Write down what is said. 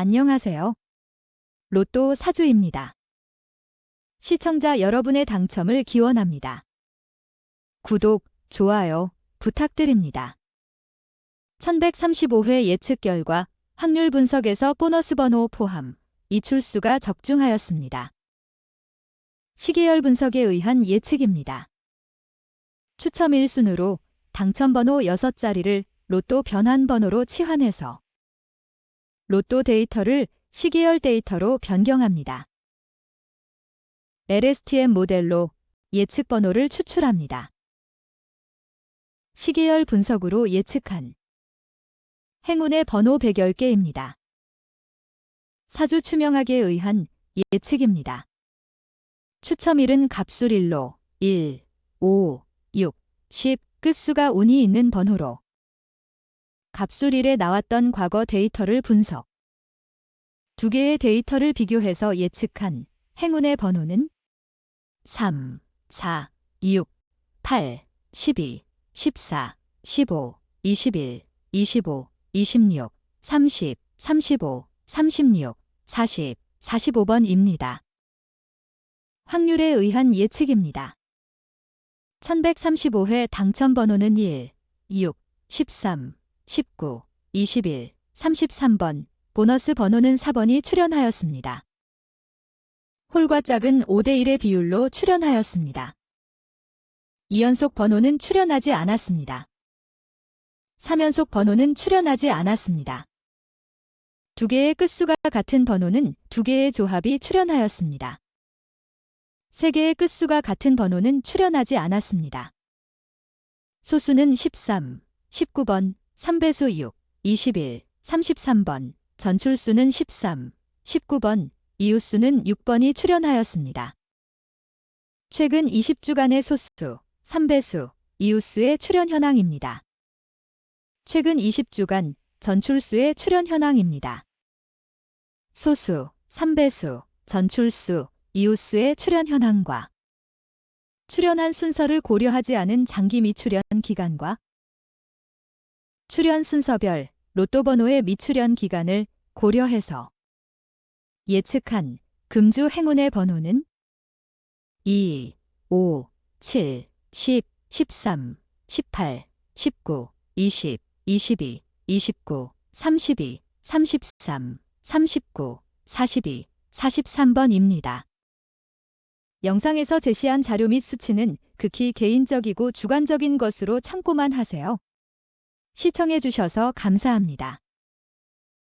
안녕하세요. 로또 사주입니다. 시청자 여러분의 당첨을 기원합니다. 구독, 좋아요 부탁드립니다. 1135회 예측 결과 확률 분석에서 보너스 번호 포함, 이출수가 적중하였습니다. 시계열 분석에 의한 예측입니다. 추첨 1순으로 당첨 번호 6자리를 로또 변환 번호로 치환해서 로또 데이터를 시계열 데이터로 변경합니다. LSTM 모델로 예측 번호를 추출합니다. 시계열 분석으로 예측한 행운의 번호 110개입니다. 사주 추명학에 의한 예측입니다. 추첨일은 갑술 1로 1, 5, 6, 10 끝수가 운이 있는 번호로 갑술 1에 나왔던 과거 데이터를 분석. 두 개의 데이터를 비교해서 예측한 행운의 번호는 3, 4, 6, 8, 12, 14, 15, 21, 25, 26, 30, 35, 36, 40, 45번입니다. 확률에 의한 예측입니다. 1135회 당첨 번호는 1, 6, 13, 19, 21, 33번, 보너스 번호는 4번이 출연하였습니다. 홀과 짝은 5대1의 비율로 출연하였습니다. 2연속 번호는 출연하지 않았습니다. 3연속 번호는 출연하지 않았습니다. 두 개의 끝수가 같은 번호는 두 개의 조합이 출연하였습니다. 세 개의 끝수가 같은 번호는 출연하지 않았습니다. 소수는 13, 19번, 3배수 6, 21, 33번, 전출수는 13, 19번, 이웃수는 6번이 출연하였습니다. 최근 20주간의 소수, 3배수, 이웃수의 출연 현황입니다. 최근 20주간 전출수의 출연 현황입니다. 소수, 3배수, 전출수, 이웃수의 출연 현황과 출연한 순서를 고려하지 않은 장기 미출연 기간과 출연 순서별 로또 번호의 미출연 기간을 고려해서 예측한 금주 행운의 번호는 2, 5, 7, 10, 13, 18, 19, 20, 22, 29, 32, 33, 39, 42, 43번입니다. 영상에서 제시한 자료 및 수치는 극히 개인적이고 주관적인 것으로 참고만 하세요. 시청해주셔서 감사합니다.